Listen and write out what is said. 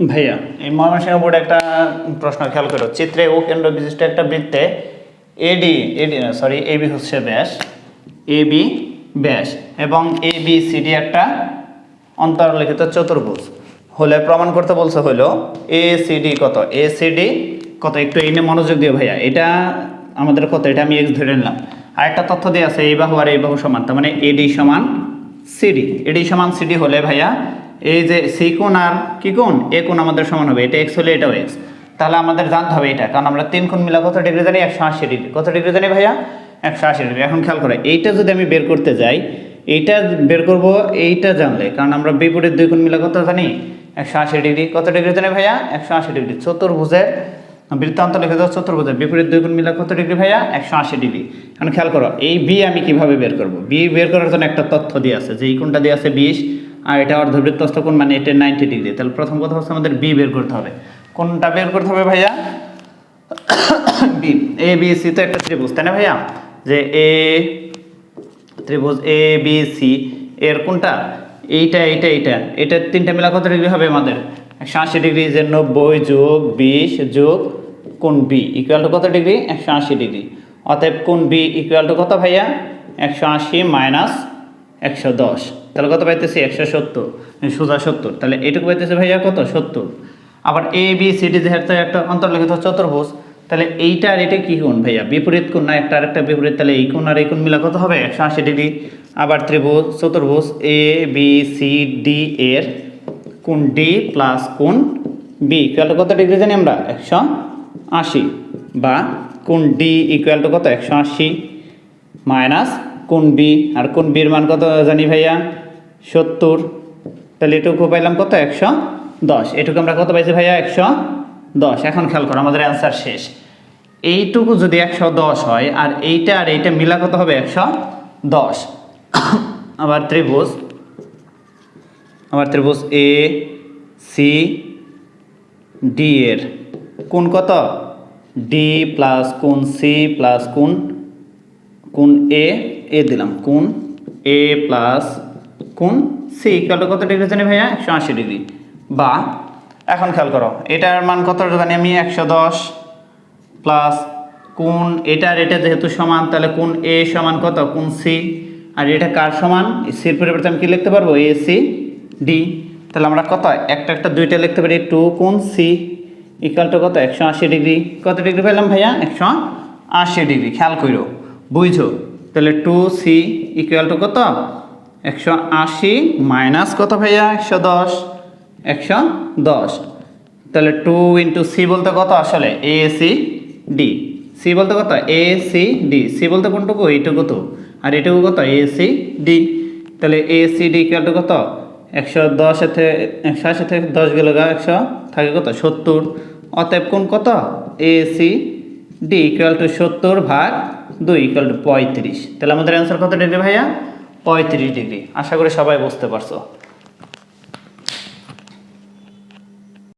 ভাইয়া, এই ময়মনসিংহ বোর্ডে একটা প্রশ্ন খেয়াল করো। চিত্রে ও কেন্দ্র বিশিষ্ট একটা বৃত্তে এডি এডি না সরি এবি হচ্ছে ব্যাস এবি ব্যাস এবং এ বি সিডি একটা অন্তর্লিখিত চতুর্ভুজ। হলে প্রমাণ করতে বলছে হলো এ সিডি কত? এ সিডি কত? একটু এই নিয়ে মনোযোগ দিও ভাইয়া, এটা আমাদের কত? এটা আমি এক্স ধরে নিলাম। আরেকটা তথ্য দিয়ে আছে এই বাহু আর এই বাহু সমান, তার মানে এডি সমান সিডি এডি সমান সিডি হলে ভাইয়া এই যে কোণ আর কি কোণ, এ কোণ আমাদের সমান হবে, এটা এক্স হলে এটাও এক্স তাহলে আমাদের জানতে হবে এটা, কারণ আমরা তিন কোণ মিলা কত ডিগ্রি জানি? একশো আশি ডিগ্রি। কত ডিগ্রি জানি ভাইয়া? একশো আশি ডিগ্রি। এখন খেয়াল করে, এইটা যদি আমি বের করতে যাই, এইটা বের করব, এইটা জানলে, কারণ আমরা বিপরীত দুই কোণ মিলা কত জানি? একশো আশি ডিগ্রি। কত ডিগ্রি জানি ভাইয়া? একশো আশি ডিগ্রি। চতুর্ভুজের বৃত্তান্ত লিখে দাও, চতুর্ভুজের বিপরীত দুই কোণ মিলা কত ডিগ্রি ভাইয়া? একশো আশি ডিগ্রি। এখন খেয়াল করো, এই বি আমি কীভাবে বের করব? বি বের করার জন্য একটা তথ্য দিয়ে আছে, যে এই কোণটা দিয়ে আছে বিশ আর এটা অর্ধবৃত্তস্থ কোণ মানে এটা নাইনটি ডিগ্রি তাহলে প্রথম কথা হচ্ছে আমাদের বি বের করতে হবে। কোনটা বের করতে হবে ভাইয়া? বি এ বি সি তো একটা ত্রিভুজ, তাই না ভাইয়া? যে এ ত্রিভুজ এ বি সি এর কোনটা এইটা এইটা এইটা। এটা তিনটা মিলা কত ডিগ্রি হবে আমাদের? একশো আশি ডিগ্রি যে নব্বই যোগ বিশ যোগ কোন বি ইকুয়াল টু কত ডিগ্রি একশো আশি ডিগ্রি অতএব কোন বি ইকুয়াল টু কত ভাইয়া? একশো আশি মাইনাস একশো দশ। তাহলে কত পাইতেছি? একশো সত্তর। সোজা সত্তর। তাহলে এইটুকু পাইতেছে ভাইয়া কত? সত্তর। আবার এ বি সি ডি যেহেতু একটা অন্তর্লিখিত চতুর্ভুজ, তাহলে এইটা আর এটা কি কোণ ভাইয়া? বিপরীত কোণ না একটা আরেকটা বিপরীত? তাহলে এই কোণ আর এই কোণ মিলা কত হবে? একশো আশি ডিগ্রি। আবার ত্রিভুজ, চতুর্ভুজ এ বি সি ডি এর কোণ ডি প্লাস কোণ বি ইকুয়াল টু কত ডিগ্রি জানি আমরা? একশো আশি। বা কোণ ডি ইকুয়াল টু কত? একশো আশি মাইনাস কোণ বি? আর কোণ বির মান কত জানি ভাইয়া? সত্তর। তাহলে এটুকু পাইলাম কত? একশো দশ। এটুকু আমরা কত পাইছি ভাইয়া? একশো দশ। এখন খেয়াল করো, আমাদের অ্যান্সার শেষ। এইটুকু যদি একশো দশ হয়, আর এইটা আর এইটা মিলা কত হবে? একশো দশ। আবার ত্রিভুজ। আবার ত্রিভুজ এ সি ডি এর। কোন কত? ডি প্লাস কোন সি প্লাস কোন কোন এ এ দিলাম কোন এ প্লাস কোন সি ইকুয়াল কত ডিগ্রি জানি ভাইয়া? একশো আশি ডিগ্রি বা, এখন খেয়াল করো, এটার মান কত জানি আমি? একশো দশ প্লাস কোন এটা আর এটা যেহেতু সমান, তাহলে কোন এ সমান কত? কোন সি আর এটা কার সমান? সির পরিবর্তে আমি কি লিখতে পারব? এ সি ডি তাহলে আমরা কত? একটা একটা, দুইটা লিখতে পারি। টু কোন সি ইকুয়াল টু কত? একশো আশি ডিগ্রি কত ডিগ্রি পেলাম ভাইয়া? একশো আশি ডিগ্রি খেয়াল করো বুঝছ তাহলে টু সি ইকুয়াল টু কত? একশো আশি মাইনাস কত ভাইয়া? একশো দশ। একশো দশ। তাহলে টু ইন্টু সি বলতে কত আসলে? এ সি ডি সি বলতে কত? এ সি ডি সি বলতে কোনটুকু? এইটুকু তো। আর এটুকু কত? এ সি ডি তাহলে A C D equal to কত? একশো দশের থেকে একশো আশি থেকে দশ গেলে একশো থাকে কত? সত্তর। অতএব কোন কত? A C D equal to সত্তর ভাগ দুই ইকুয়াল টু পঁয়ত্রিশ। তাহলে আমাদের অ্যান্সার কত ডিগ্রি ভাইয়া? পঁয়ত্রিশ ডিগ্রি আশা করি সবাই বুঝতে পারছ।